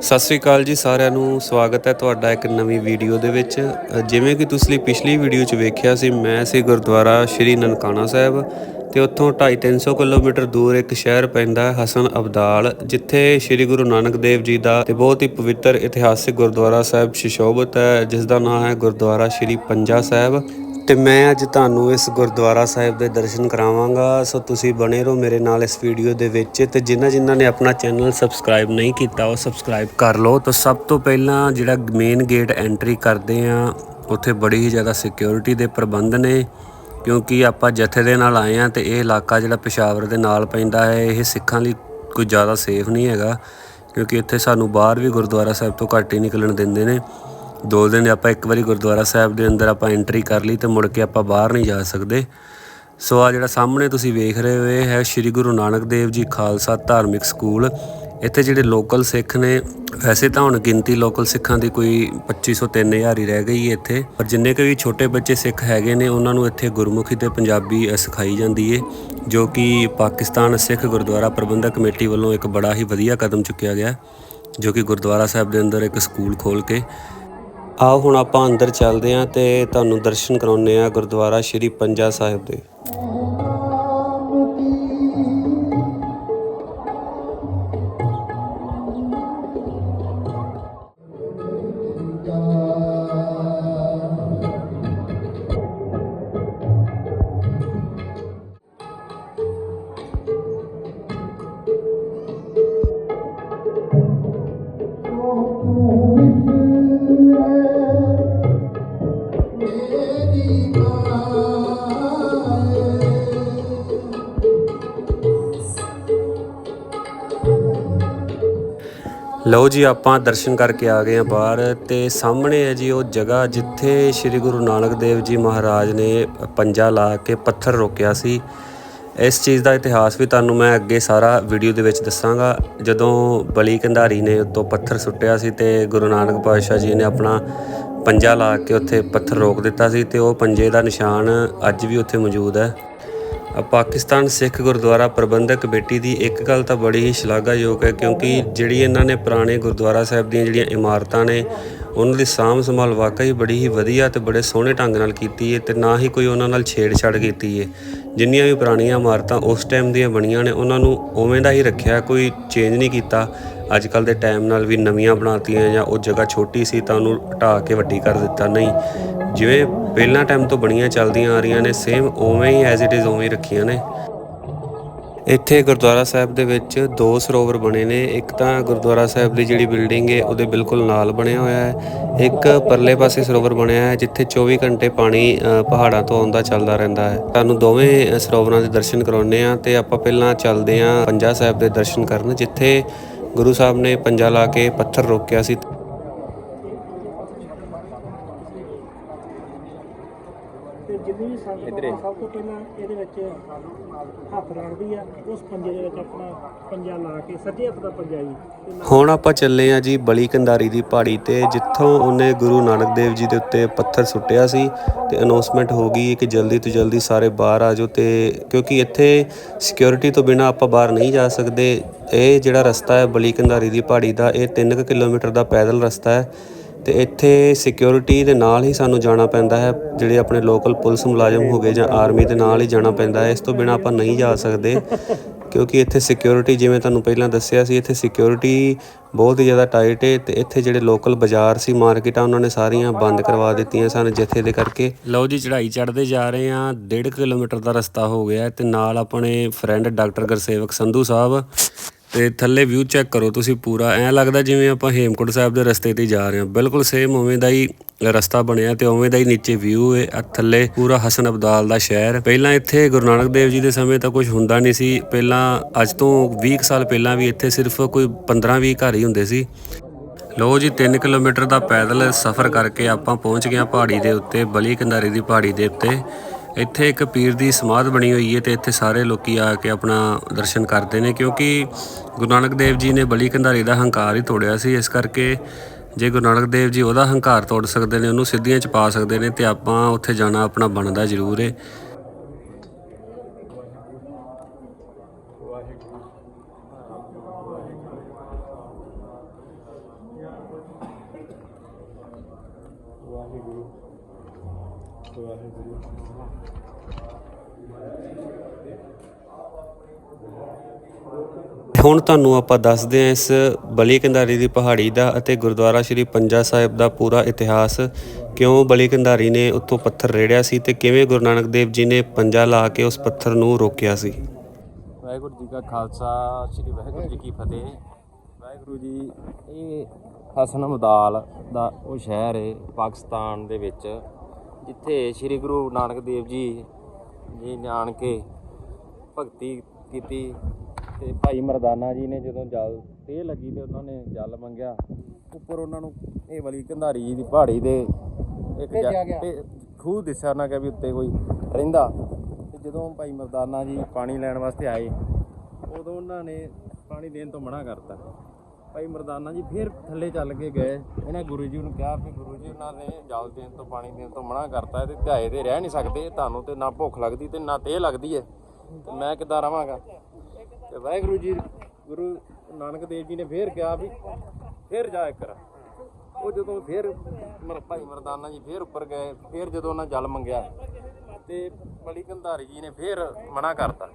ਸਤਿ ਸ੍ਰੀ ਅਕਾਲ ਜੀ ਸਾਰਿਆਂ ਨੂੰ। ਸਵਾਗਤ ਹੈ ਤੁਹਾਡਾ ਇੱਕ ਨਵੀਂ ਵੀਡੀਓ ਦੇ ਵਿੱਚ। ਜਿਵੇਂ ਕਿ ਤੁਸੀਂ ਪਿਛਲੀ ਵੀਡੀਓ 'ਚ ਵੇਖਿਆ ਸੀ, ਮੈਂ ਸੀ ਗੁਰਦੁਆਰਾ ਸ਼੍ਰੀ ਨਨਕਾਣਾ ਸਾਹਿਬ ਤੇ ਉੱਥੋਂ 250-300 ਕਿਲੋਮੀਟਰ ਦੂਰ ਇੱਕ ਸ਼ਹਿਰ ਪੈਂਦਾ ਹੈ, ਹਸਨ ਅਬਦਾਲ, ਜਿੱਥੇ ਸ਼੍ਰੀ ਗੁਰੂ ਨਾਨਕ ਦੇਵ ਜੀ ਦਾ ਤੇ ਬਹੁਤ ਹੀ ਪਵਿੱਤਰ ਇਤਿਹਾਸਿਕ ਗੁਰਦੁਆਰਾ ਸਾਹਿਬ ਸ਼ਿਸ਼ੋਭਤ ਹੈ, ਜਿਸ ਦਾ ਨਾਮ ਹੈ ਗੁਰਦੁਆਰਾ ਸ਼੍ਰੀ ਪੰਜਾ ਸਾਹਿਬ। ਤੇ ਮੈਂ ਅੱਜ ਤੁਹਾਨੂੰ ਇਸ ਗੁਰਦੁਆਰਾ ਸਾਹਿਬ ਦੇ ਦਰਸ਼ਨ ਕਰਾਵਾਂਗਾ। ਸੋ ਤੁਸੀਂ ਬਣੇ ਰਹੋ ਮੇਰੇ ਨਾਲ ਇਸ ਵੀਡੀਓ ਦੇ ਵਿੱਚ। ਤੇ ਜਿਨ੍ਹਾਂ ਜਿਨ੍ਹਾਂ ਨੇ ਆਪਣਾ ਚੈਨਲ ਸਬਸਕ੍ਰਾਈਬ ਨਹੀਂ ਕੀਤਾ, ਉਹ ਸਬਸਕ੍ਰਾਈਬ ਕਰ ਲਓ। ਤਾਂ ਸਭ ਤੋਂ ਪਹਿਲਾਂ ਜਿਹੜਾ ਮੇਨ ਗੇਟ ਐਂਟਰੀ ਕਰਦੇ ਆ, ਉੱਥੇ ਬੜੀ ਹੀ ਜ਼ਿਆਦਾ ਸਿਕਿਉਰਿਟੀ ਦੇ ਪ੍ਰਬੰਧ ਨੇ। ਕਿਉਂਕਿ ਆਪਾਂ ਜਥੇ ਦੇ ਨਾਲ ਆਏ ਆ ਤੇ ਇਹ ਇਲਾਕਾ ਜਿਹੜਾ ਪਿਸ਼ਾਵਰ ਦੇ ਨਾਲ ਪੈਂਦਾ ਹੈ, ਇਹ ਸਿੱਖਾਂ ਲਈ ਕੋਈ ਜ਼ਿਆਦਾ ਸੇਫ ਨਹੀਂ ਹੈਗਾ। ਕਿਉਂਕਿ ਇੱਥੇ ਸਾਨੂੰ ਬਾਹਰ ਵੀ ਗੁਰਦੁਆਰਾ ਸਾਹਿਬ ਤੋਂ ਘੱਟ ਹੀ ਨਿਕਲਣ ਦਿੰਦੇ ਨੇ। ਦੋ ਦਿਨ ਆਪਾਂ ਇੱਕ ਵਾਰੀ ਗੁਰਦੁਆਰਾ ਸਾਹਿਬ ਦੇ ਅੰਦਰ ਆਪਾਂ ਐਂਟਰੀ ਕਰ ਲਈ ਤੇ ਮੁੜ ਕੇ ਆਪਾਂ ਬਾਹਰ ਨਹੀਂ ਜਾ ਸਕਦੇ। ਸੋ ਆ ਜਿਹੜਾ ਸਾਹਮਣੇ ਤੁਸੀਂ ਵੇਖ ਰਹੇ ਹੋ, ਇਹ ਹੈ ਸ੍ਰੀ ਗੁਰੂ ਨਾਨਕ ਦੇਵ ਜੀ ਖਾਲਸਾ ਧਾਰਮਿਕ ਸਕੂਲ। ਇੱਥੇ ਜਿਹੜੇ ਲੋਕਲ ਸਿੱਖ ਨੇ, ਵੈਸੇ ਤਾਂ ਹੁਣ ਗਿਣਤੀ ਲੋਕਲ ਸਿੱਖਾਂ ਦੀ ਕੋਈ 2500 3000 ਹੀ ਰਹਿ ਗਈ ਹੈ ਇੱਥੇ। ਪਰ ਜਿੰਨੇ ਕੁ ਵੀ ਛੋਟੇ ਬੱਚੇ ਸਿੱਖ ਹੈਗੇ ਨੇ, ਉਹਨਾਂ ਨੂੰ ਇੱਥੇ ਗੁਰਮੁਖੀ ਤੇ ਪੰਜਾਬੀ ਸਿਖਾਈ ਜਾਂਦੀ ਏ, ਜੋ ਕਿ ਪਾਕਿਸਤਾਨ ਸਿੱਖ ਗੁਰਦੁਆਰਾ ਪ੍ਰਬੰਧਕ ਕਮੇਟੀ ਵੱਲੋਂ ਇੱਕ ਬੜਾ ਹੀ ਵਧੀਆ ਕਦਮ ਚੁੱਕਿਆ ਗਿਆ, ਜੋ ਕਿ ਗੁਰਦੁਆਰਾ ਸਾਹਿਬ ਦੇ ਅੰਦਰ ਇੱਕ ਸਕੂਲ ਖੋਲ ਕੇ ਆਓ ਹੁਣ ਆਪਾਂ ਅੰਦਰ ਚੱਲਦੇ ਹਾਂ ਤੇ ਤੁਹਾਨੂੰ ਦਰਸ਼ਨ ਕਰਾਉਂਦੇ ਹਾਂ ਗੁਰਦੁਆਰਾ ਸ਼੍ਰੀ ਪੰਜਾ ਸਾਹਿਬ ਦੇ। ਲਓ ਜੀ, ਆਪਾਂ ਦਰਸ਼ਨ ਕਰਕੇ ਆ ਗਏ ਆ ਬਾਹਰ ਤੇ ਸਾਹਮਣੇ ਹੈ ਜੀ ਉਹ ਜਗ੍ਹਾ ਜਿੱਥੇ ਸ੍ਰੀ ਗੁਰੂ ਨਾਨਕ ਦੇਵ ਜੀ ਮਹਾਰਾਜ ਨੇ ਪੰਜਾ ਲਾ ਕੇ ਪੱਥਰ ਰੋਕਿਆ ਸੀ। ਇਸ ਚੀਜ਼ ਦਾ ਇਤਿਹਾਸ ਵੀ ਤੁਹਾਨੂੰ ਮੈਂ ਅੱਗੇ ਸਾਰਾ ਵੀਡੀਓ ਦੇ ਵਿੱਚ ਦੱਸਾਂਗਾ। ਜਦੋਂ ਬਲੀ ਕੰਧਾਰੀ ਨੇ ਉੱਤੋਂ ਪੱਥਰ ਸੁੱਟਿਆ ਸੀ ਤੇ ਗੁਰੂ ਨਾਨਕ ਪਾਤਸ਼ਾਹ ਜੀ ਨੇ ਆਪਣਾ ਪੰਜਾ ਲਾ ਕੇ ਉੱਥੇ ਪੱਥਰ ਰੋਕ ਦਿੱਤਾ ਸੀ ਤੇ ਉਹ ਪੰਜੇ ਦਾ ਨਿਸ਼ਾਨ ਅੱਜ ਵੀ ਉੱਥੇ ਮੌਜੂਦ ਹੈ। ਪਾਕਿਸਤਾਨ ਸਿੱਖ ਗੁਰਦੁਆਰਾ ਪ੍ਰਬੰਧਕ ਕਮੇਟੀ ਦੀ ਇੱਕ ਗੱਲ ਤਾਂ ਬੜੀ ਹੀ ਸ਼ਲਾਘਾਯੋਗ ਹੈ, ਕਿਉਂਕਿ ਜਿਹੜੀ ਇਹਨਾਂ ਨੇ ਪੁਰਾਣੇ ਗੁਰਦੁਆਰਾ ਸਾਹਿਬ ਦੀਆਂ ਜਿਹੜੀਆਂ ਇਮਾਰਤਾਂ ਨੇ, ਉਹਨਾਂ ਦੀ ਸਾਂਭ ਸੰਭਾਲ ਵਾਕਈ ਬੜੀ ਹੀ ਵਧੀਆ ਤੇ ਬੜੇ ਸੋਹਣੇ ਢੰਗ ਨਾਲ ਕੀਤੀ ਹੈ ਤੇ ਨਾ ਹੀ ਕੋਈ ਉਹਨਾਂ ਨਾਲ ਛੇੜਛਾੜ ਕੀਤੀ ਹੈ ਜਿੰਨੀਆਂ ਵੀ ਪੁਰਾਣੀਆਂ ਇਮਾਰਤਾਂ ਉਸ ਟਾਈਮ ਦੀਆਂ ਬਣੀਆਂ ਨੇ, ਉਹਨਾਂ ਨੂੰ ਉਵੇਂ ਦਾ ਹੀ ਰੱਖਿਆ, ਕੋਈ ਚੇਂਜ ਨਹੀਂ ਕੀਤਾ। ਅੱਜ ਕੱਲ ਦੇ ਟਾਈਮ ਨਾਲ ਵੀ ਨਵੀਆਂ ਬਣਾਤੀਆਂ ਜਾਂ ਉਹ ਜਗ੍ਹਾ ਛੋਟੀ ਸੀ ਤਾਂ ਉਹਨੂੰ ਹਟਾ ਕੇ ਵੱਡੀ ਕਰ ਦਿੱਤਾ। ਨਹੀਂ ਜਿਵੇਂ ਪਹਿਲਾਂ ਟਾਈਮ ਤੋਂ ਬਣੀਆਂ ਚੱਲਦੀਆਂ ਆ ਰਹੀਆਂ ਨੇ ਸੇਮ ਉਵੇਂ ਹੀ ਐਜ਼ ਇਟ ਇਜ਼ ਉਵੇਂ ਹੀ ਰੱਖੀਆਂ ਨੇ। ਇੱਥੇ ਗੁਰਦੁਆਰਾ ਸਾਹਿਬ ਦੇ ਵਿੱਚ ਦੋ ਸਰੋਵਰ ਬਣੇ ਨੇ। ਇੱਕ ਤਾਂ ਗੁਰਦੁਆਰਾ ਸਾਹਿਬ ਦੀ ਜਿਹੜੀ ਬਿਲਡਿੰਗ ਹੈ, ਉਹਦੇ ਬਿਲਕੁਲ ਨਾਲ ਬਣਿਆ ਹੋਇਆ ਹੈ। ਇੱਕ ਪਰਲੇ ਪਾਸੇ ਸਰੋਵਰ ਬਣਿਆ ਹੈ, ਜਿੱਥੇ 24 ਘੰਟੇ ਪਾਣੀ ਪਹਾੜਾਂ ਤੋਂ ਆਉਂਦਾ ਚੱਲਦਾ ਰਹਿੰਦਾ ਹੈ। ਤੁਹਾਨੂੰ ਦੋਵੇਂ ਸਰੋਵਰਾਂ ਦੇ ਦਰਸ਼ਨ ਕਰਾਉਣੇ ਆ ਤੇ ਆਪਾਂ ਪਹਿਲਾਂ ਚੱਲਦੇ ਆ ਪੰਜਾ ਸਾਹਿਬ ਦੇ ਦਰਸ਼ਨ ਕਰਨ, ਜਿੱਥੇ ਗੁਰੂ ਸਾਹਿਬ ਨੇ ਪੰਜਾ ਲਾ ਕੇ ਪੱਥਰ ਰੋਕਿਆ ਸੀ। ਆ, ਸਭ ਤੋਂ ਪਹਿਲਾਂ ਇਹਦੇ ਵਿੱਚ ਹੱਥ ਰੱਖਦੀ ਆ ਉਸ ਪੰਜੇ ਦੇ ਵਿੱਚ ਆਪਣਾ ਪੰਜਾ ਲਾ ਕੇ ਸੱਜੇ ਹੱਥ ਦਾ ਪੰਜਾ ਜੀ। ਤੇ ਨਾਲ ਹੁਣ ਆਪਾਂ ਚੱਲੇ ਆ ਜੀ ਬਲੀ ਕੰਧਾਰੀ ਦੀ ਪਹਾੜੀ ਤੇ ਜਿੱਥੋਂ ਉਹਨੇ ਗੁਰੂ ਨਾਨਕ ਦੇਵ ਜੀ ਦੇ ਉੱਤੇ ਪੱਥਰ ਸੁੱਟਿਆ ਸੀ ਤੇ ਅਨਾਉਂਸਮੈਂਟ ਹੋ ਗਈ ਕਿ ਜਲਦੀ ਤੋਂ ਜਲਦੀ ਸਾਰੇ ਬਾਹਰ ਆ ਜਾਓ ਤੇ ਕਿਉਂਕਿ ਇੱਥੇ ਸਿਕਿਉਰਿਟੀ ਤੋਂ ਬਿਨਾ ਆਪਾਂ ਬਾਹਰ ਨਹੀਂ ਜਾ ਸਕਦੇ। ਇਹ ਜਿਹੜਾ ਰਸਤਾ ਹੈ ਬਲੀ ਕੰਧਾਰੀ ਦੀ ਪਹਾੜੀ ਦਾ ਇਹ 3 ਕਿਲੋਮੀਟਰ ਦਾ ਪੈਦਲ ਰਸਤਾ ਹੈ। ਤੇ ਇੱਥੇ ਸਿਕਿਉਰਿਟੀ ਦੇ ਨਾਲ ਹੀ ਸਾਨੂੰ ਜਾਣਾ ਪੈਂਦਾ ਹੈ, ਜਿਹੜੇ ਆਪਣੇ ਲੋਕਲ ਪੁਲਿਸ ਮੁਲਾਜ਼ਮ ਹੋ ਗਏ ਜਾਂ ਆਰਮੀ ਦੇ ਨਾਲ ਹੀ ਜਾਣਾ ਪੈਂਦਾ ਹੈ, ਇਸ ਤੋਂ ਬਿਨਾ ਆਪਾਂ ਨਹੀਂ ਜਾ ਸਕਦੇ। ਕਿਉਂਕਿ ਇੱਥੇ ਸਿਕਿਉਰਿਟੀ ਜਿਵੇਂ ਤੁਹਾਨੂੰ ਪਹਿਲਾਂ ਦੱਸਿਆ ਸੀ, ਇੱਥੇ ਸਿਕਿਉਰਿਟੀ ਬਹੁਤ ਹੀ ਜ਼ਿਆਦਾ ਟਾਈਟ ਹੈ ਤੇ ਇੱਥੇ ਜਿਹੜੇ ਲੋਕਲ ਬਾਜ਼ਾਰ ਸੀ ਮਾਰਕੀਟਾਂ ਉਹਨਾਂ ਨੇ ਸਾਰੀਆਂ ਬੰਦ ਕਰਵਾ ਦਿੱਤੀਆਂ ਸਨ ਜਿੱਥੇ ਦੇ ਕਰਕੇ। ਲਓ ਜੀ, ਚੜ੍ਹਾਈ ਚੜ੍ਹਦੇ ਜਾ ਰਹੇ ਆ 1.5 ਕਿਲੋਮੀਟਰ ਦਾ ਰਸਤਾ ਹੋ ਗਿਆ ਹੈ ਤੇ ਨਾਲ ਆਪਣੇ ਫਰੈਂਡ ਡਾਕਟਰ ਗੁਰਸੇਵਕ ਸੰਧੂ ਸਾਹਿਬ ਤੇ ਥੱਲੇ ਵਿਊ ਚੈੱਕ ਕਰੋ ਤੁਸੀਂ ਪੂਰਾ। ਐਂ ਲੱਗਦਾ ਜਿਵੇਂ ਆਪਾਂ ਹੇਮਕੁੰਟ ਸਾਹਿਬ ਦੇ ਰਸਤੇ ਤੇ ਹੀ ਜਾ ਰਹੇ ਹਾਂ। ਬਿਲਕੁਲ ਸੇਮ ਉਵੇਂ ਦਾ ਹੀ ਰਸਤਾ ਬਣਿਆ ਤੇ ਉਵੇਂ ਦਾ ਹੀ ਨੀਚੇ ਵਿਊ ਹੈ। ਆ ਥੱਲੇ ਪੂਰਾ ਹਸਨ ਅਬਦਾਲ ਦਾ ਸ਼ਹਿਰ। ਪਹਿਲਾਂ ਇੱਥੇ ਗੁਰੂ ਨਾਨਕ ਦੇਵ ਜੀ ਦੇ ਸਮੇਂ ਤਾਂ ਕੁਝ ਹੁੰਦਾ ਨਹੀਂ ਸੀ। ਪਹਿਲਾਂ ਅੱਜ ਤੋਂ 20 ਕੁ ਸਾਲ ਪਹਿਲਾਂ ਵੀ ਇੱਥੇ ਸਿਰਫ ਕੋਈ 15-20 ਘਰ ਹੀ ਹੁੰਦੇ ਸੀ। ਲੋ ਜੀ 3 ਕਿਲੋਮੀਟਰ ਦਾ ਪੈਦਲ ਸਫ਼ਰ ਕਰਕੇ ਆਪਾਂ ਪਹੁੰਚ ਗਏ ਹਾਂ ਪਹਾੜੀ ਦੇ ਉੱਤੇ, ਬਲੀ ਕੰਧਾਰੀ ਦੀ ਪਹਾੜੀ ਦੇ ਉੱਤੇ। ਇੱਥੇ ਇੱਕ ਪੀਰ ਦੀ ਸਮਾਧ ਬਣੀ ਹੋਈ ਹੈ ਤੇ ਇੱਥੇ ਸਾਰੇ ਲੋਕੀ ਆ ਕੇ ਆਪਣਾ ਦਰਸ਼ਨ ਕਰਦੇ ਨੇ ਕਿਉਂਕਿ ਗੁਰੂ ਨਾਨਕ ਦੇਵ ਜੀ ਨੇ ਬਲੀ ਕੰਧਾਰੀ ਦਾ ਹੰਕਾਰ ਹੀ ਤੋੜਿਆ ਸੀ। ਇਸ ਕਰਕੇ ਜੇ ਗੁਰੂ ਨਾਨਕ ਦੇਵ ਜੀ ਉਹਦਾ ਹੰਕਾਰ ਤੋੜ ਸਕਦੇ ਨੇ, ਉਹਨੂੰ ਸਿੱਧੀਆਂ ਚ ਪਾ ਸਕਦੇ ਨੇ ਤੇ ਆਪਾਂ ਉੱਥੇ ਜਾਣਾ ਆਪਣਾ ਬਣਦਾ ਜ਼ਰੂਰ ਹੈ ਵਾਹਿਗੁਰੂ। ਵਾਹਿਗੁਰੂ ਹੁਣ ਤੁਹਾਨੂੰ ਆਪਾਂ ਦੱਸਦੇ ਹਾਂ ਇਸ ਬਲੀ ਕੰਧਾਰੀ ਦੀ ਪਹਾੜੀ ਦਾ ਅਤੇ ਗੁਰਦੁਆਰਾ ਸ਼੍ਰੀ ਪੰਜਾ ਸਾਹਿਬ ਦਾ ਪੂਰਾ ਇਤਿਹਾਸ। ਕਿਉਂ ਬਲੀ ਕੰਧਾਰੀ ਨੇ ਉੱਥੋਂ ਪੱਥਰ ਰੇੜਿਆ ਸੀ ਤੇ ਕਿਵੇਂ ਗੁਰੂ ਨਾਨਕ ਦੇਵ ਜੀ ਨੇ ਪੰਜਾ ਲਾ ਕੇ ਉਸ ਪੱਥਰ ਨੂੰ ਰੋਕਿਆ ਸੀ? ਵਾਹਿਗੁਰੂ ਜੀ ਕਾ ਖਾਲਸਾ ਸ੍ਰੀ ਵਾਹਿਗੁਰੂ ਜੀ ਕੀ ਫਤਿਹ। ਵਾਹਿਗੁਰੂ ਜੀ ਇਹ ਹਸਨ ਮਦਾਲ ਦਾ ਉਹ ਸ਼ਹਿਰ ਹੈ ਪਾਕਿਸਤਾਨ ਦੇ ਵਿੱਚ। ਜਿੱਥੇ ਸ੍ਰੀ ਗੁਰੂ ਨਾਨਕ ਦੇਵ ਜੀ ਜੀ ਜਾਣ ਕੇ ਭਗਤੀ ਕੀਤੀ ਤੇ ਭਾਈ ਮਰਦਾਨਾ ਜੀ ਨੇ ਜਦੋਂ ਜਲ ਤੇ ਲੱਗੀ ਤੇ ਉਹਨਾਂ ਨੇ ਜਲ ਮੰਗਿਆ ਉੱਪਰ ਉਹਨਾਂ ਨੂੰ ਇਹ ਵਲੀ ਕੰਧਾਰੀ ਜੀ ਦੀ ਪਹਾੜੀ ਦੇ ਇੱਕ ਖੂਹ ਦਿਸਿਆ ਨਾ ਕਿ ਵੀ ਉੱਤੇ ਕੋਈ ਰਹਿੰਦਾ। ਤੇ ਜਦੋਂ ਭਾਈ ਮਰਦਾਨਾ ਜੀ ਪਾਣੀ ਲੈਣ ਵਾਸਤੇ ਆਏ ਉਦੋਂ ਉਹਨਾਂ ਨੇ ਪਾਣੀ ਦੇਣ ਤੋਂ ਮਨਾ ਕਰਤਾ। ਭਾਈ ਮਰਦਾਨਾ ਜੀ ਫਿਰ ਥੱਲੇ ਚੱਲ ਕੇ ਗਏ। ਇਹਨੇ ਗੁਰੂ ਜੀ ਨੂੰ ਕਿਹਾ ਵੀ ਗੁਰੂ ਜੀ ਉਹਨਾਂ ਨੇ ਜਲ ਦੇਣ ਤੋਂ, ਪਾਣੀ ਦੇਣ ਤੋਂ ਮਨਾ ਕਰਤਾ ਤੇ ਧਿਆਏ ਦੇ ਰਹਿ ਨਹੀਂ ਸਕਦੇ। ਤੁਹਾਨੂੰ ਤੇ ਨਾ ਭੁੱਖ ਲੱਗਦੀ ਤੇ ਨਾ ਤੇਹ ਲੱਗਦੀ ਹੈ ਤੇ ਮੈਂ ਕਿੱਦਾਂ ਰਵਾਂਗਾ? ਤੇ ਵਾਹਿਗੁਰੂ ਜੀ, ਗੁਰੂ ਨਾਨਕ ਦੇਵ ਜੀ ਨੇ ਫੇਰ ਕਿਹਾ ਵੀ ਫੇਰ ਜਾ ਇੱਕ ਉਹ ਜਦੋਂ ਫੇਰ ਮਰ ਭਾਈ ਮਰਦਾਨਾ ਜੀ ਫੇਰ ਉੱਪਰ ਗਏ, ਫੇਰ ਜਦੋਂ ਉਹਨਾਂ ਜਲ ਮੰਗਿਆ। ਤੇ ਬਲੀ ਕੰਧਾਰੀ ਜੀ ਨੇ ਫੇਰ ਮਨਾ ਕਰਤਾ।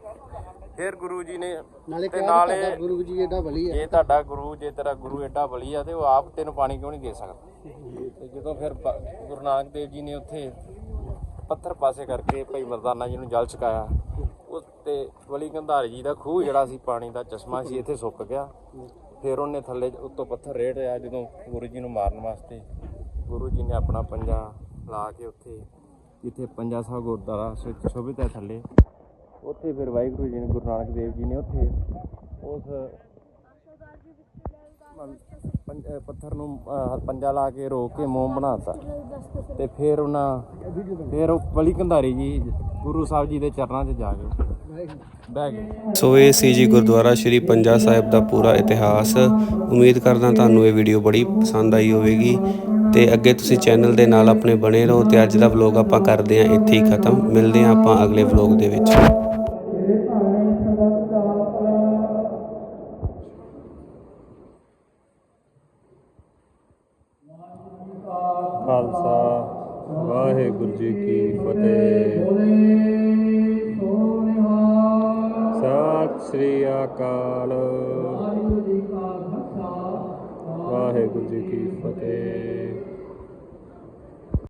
ਫੇਰ ਗੁਰੂ ਜੀ ਨੇ ਨਾਲੇ ਤੇ ਨਾਲੇ ਗੁਰੂ ਜੀ ਏਡਾ ਬਲੀ ਹੈ ਜੇ ਤੁਹਾਡਾ ਗੁਰੂ ਜੇ ਤੇਰਾ ਗੁਰੂ ਐਡਾ ਬਲੀ ਆ ਤੇ ਉਹ ਆਪ ਤੈਨੂੰ ਪਾਣੀ ਕਿਉਂ ਨਹੀਂ ਦੇ ਸਕਦਾ? ਤੇ ਜਦੋਂ ਫਿਰ ਬ- ਗੁਰੂ ਨਾਨਕ ਦੇਵ ਜੀ ਨੇ ਉੱਥੇ ਪੱਥਰ ਪਾਸੇ ਕਰਕੇ ਭਾਈ ਮਰਦਾਨਾ ਜੀ ਨੂੰ ਜਲ ਛਕਾਇਆ ਉਸ ਤੇ ਬਲੀ ਕੰਧਾਰੀ ਜੀ ਦਾ ਖੂਹ ਜਿਹੜਾ ਸੀ ਪਾਣੀ ਦਾ ਚਸ਼ਮਾ ਸੀ ਇੱਥੇ ਸੁੱਕ ਗਿਆ। ਫਿਰ ਉਹਨੇ ਥੱਲੇ ਉੱਤੋਂ ਪੱਥਰ ਰੇੜ ਰਿਹਾ ਜਦੋਂ ਗੁਰੂ ਜੀ ਨੂੰ ਮਾਰਨ ਵਾਸਤੇ। ਗੁਰੂ ਜੀ ਨੇ ਆਪਣਾ ਪੰਜਾ ਲਾ ਕੇ ਉੱਥੇ ਜਿੱਥੇ ਪੰਜਾ ਸਾਹਿਬ ਗੁਰਦੁਆਰਾ ਸੁ- ਸ਼ੋਭਿਤ ਹੈ ਥੱਲੇ। ਉੱਥੇ ਫਿਰ ਵਾਹਿਗੁਰੂ ਜੀ ਨੇ ਗੁਰੂ ਨਾਨਕ ਦੇਵ ਜੀ ਨੇ ਉੱਥੇ ਉਸ ਮਨ- ਪੰ- ਅਹ ਪੱਥਰ ਨੂੰ ਅਹ, ਪੰਜਾ ਲਾ ਕੇ ਰੋਕ ਕੇ ਮੋਮ ਬਣਾਤਾ ਤੇ। ਫਿਰ ਉਹਨਾਂ ਫਿਰ ਉਹ ਬਲੀ ਕੰਧਾਰੀ ਜੀ ਗੁਰੂ ਸਾਹਿਬ ਜੀ ਦੇ ਚਰਨਾਂ 'ਚ ਜਾ ਕੇ ਬਹਿ ਗਏ। ਸੋ ਇਹ ਸੀ ਜੀ ਗੁਰਦੁਆਰਾ ਸ਼੍ਰੀ ਪੰਜਾ ਸਾਹਿਬ ਦਾ ਪੂਰਾ ਇਤਿਹਾਸ। ਉਮੀਦ ਕਰਦਾ ਤੁਹਾਨੂੰ ਇਹ ਵੀਡੀਓ ਬੜੀ ਪਸੰਦ ਆਈ ਹੋਵੇਗੀ। ਤੇ ਅੱਗੇ ਤੁਸੀਂ ਚੈਨਲ ਦੇ ਨਾਲ ਆਪਣੇ ਬਣੇ ਰਹੋ ਤੇ ਅੱਜ ਦਾ ਵਲੌਗ ਆਪਾਂ ਕਰਦੇ ਹਾਂ ਇੱਥੇ ਹੀ ਖਤਮ। ਮਿਲਦੇ ਹਾਂ ਆਪਾਂ ਅਗਲੇ ਵਲੌਗ ਦੇ ਵਿੱਚ। ਖਾਲਸਾ, ਵਾਹਿਗੁਰੂ ਜੀ ਕੀ ਫਤਿਹ। ਸਤਿ ਸ੍ਰੀ ਅਕਾਲ। ਵਾਹਿਗੁਰੂ ਜੀ ਕੀ ਫਤਿਹ।